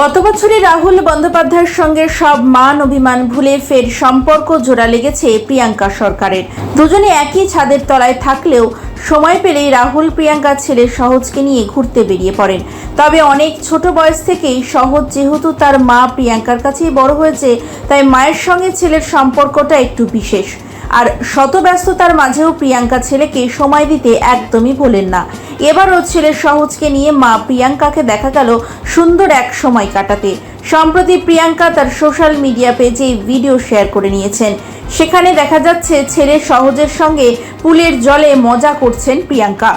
গত বছরে রাহুল বন্দ্যোপাধ্যায়ের সঙ্গে সব মান অভিমান ভুলে ফের সম্পর্ক জোড়া লেগেছে প্রিয়াঙ্কা সরকারের। দুজনে একই ছাদের তলায় থাকলেও সময় পেলেই রাহুল প্রিয়াঙ্কা ছেলে সহজকে নিয়ে ঘুরতে বেরিয়ে পড়েন। তবে অনেক ছোট বয়স থেকেই সহজ যেহেতু তার মা প্রিয়াঙ্কার কাছেই বড় হয়েছে, তাই মায়ের সঙ্গে ছেলের সম্পর্কটা একটু বিশেষ। আর শত ব্যস্ততার মাঝেও প্রিয়াঙ্কা ছেলেকে সময় দিতে একদমই ভোলেন না। এবারও ছেলের সহজকে নিয়ে মা প্রিয়াঙ্কাকে দেখা গেল সুন্দর এক সময় কাটাতে। সম্প্রতি প্রিয়াঙ্কা তার সোশ্যাল মিডিয়া পেজে ভিডিও শেয়ার করে নিয়েছেন। সেখানে দেখা যাচ্ছে ছেলে সহজের সঙ্গে পুলের জলে মজা করছেন প্রিয়াঙ্কা।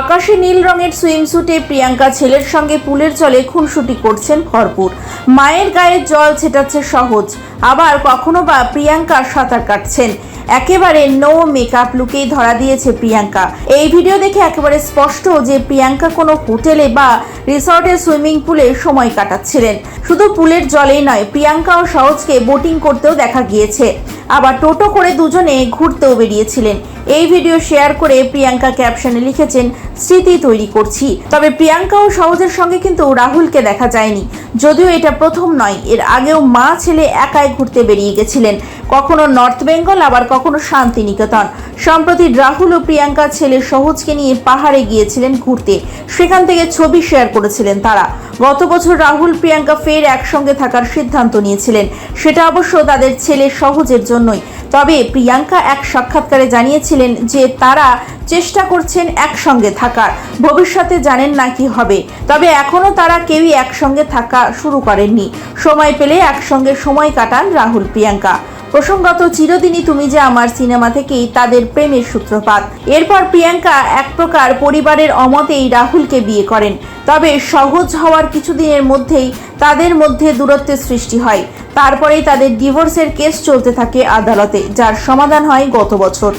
আকাশে নীল রঙের সুইমস্যুটে প্রিয়াঙ্কা ছেলের সঙ্গে পুলের জলে খুনসুটি করছেন ভরপুর। মায়ের গায়ে জল ছেটাচ্ছে সহজ। আবার কখনো বা প্রিয়াঙ্কা সাঁতার কাটছেন। একেবারে নো মেকআপ লুকেই ধরা দিয়েছে প্রিয়াঙ্কা। এই ভিডিও দেখে একেবারে স্পষ্ট যে প্রিয়াঙ্কা কোনো হোটেলে বা রিসর্টের সুইমিং পুলে সময় কাটাচ্ছিলেন। শুধু পুলের জলেই নয় প্রিয়াঙ্কা ও সহজকে বোটিং করতেও দেখা গিয়েছে। আবার টোটো করে দুজনে ঘুরতেও বেরিয়েছিলেন। এই ভিডিও শেয়ার করে প্রিয়াঙ্কা ক্যাপশনে লিখেছেন, স্মৃতি তৈরি করছি। তবে প্রিয়াঙ্কা ও সহজের সঙ্গে কিন্তু রাহুলকে দেখা যায়নি। যদিও এটা প্রথম নয়, এর আগেও মা ছেলে একাই ঘুরতে বেরিয়ে গেছিলেন। কখনো নর্থ বেঙ্গল, আবার কখনো শান্তিনিকেতন। সম্প্রতি রাহুল ও প্রিয়াঙ্কা ছেলে সহজকে নিয়ে পাহাড়ে গিয়েছিলেন ঘুরতে। সেখান থেকে ছবি শেয়ার করেছিলেন তারা। গত বছর রাহুল, প্রিয়াঙ্কা ফের একসঙ্গে থাকার সিদ্ধান্ত নিয়েছিলেন। সেটা অবশ্য তাদের ছেলে সহজের জন্যই। তবে প্রিয়াঙ্কা এক সাক্ষাৎকারে জানিয়েছিলেন যে তারা চেষ্টা করছেন একসঙ্গে থাকার। ভবিষ্যতে জানেন না কি হবে। তবে এখনও তারা কেউই একসঙ্গে থাকা শুরু করেননি। সময় পেলে একসঙ্গে সময় কাটান রাহুল, প্রিয়াঙ্কা। প্রসঙ্গত, চিরদিনই তুমি যে আমার সিনেমা থেকেই তাদের প্রেমের সূত্রপাত। এরপর প্রিয়াঙ্কা এক প্রকার পরিবারের অমতেই রাহুলকে বিয়ে করেন। তবে সহজ হওয়ার কিছুদিনের মধ্যেই তাদের মধ্যে দূরত্বের সৃষ্টি হয়। তারপরেই তাদের ডিভোর্সের কেস চলতে থাকে আদালতে, যার সমাধান হয় গত বছর।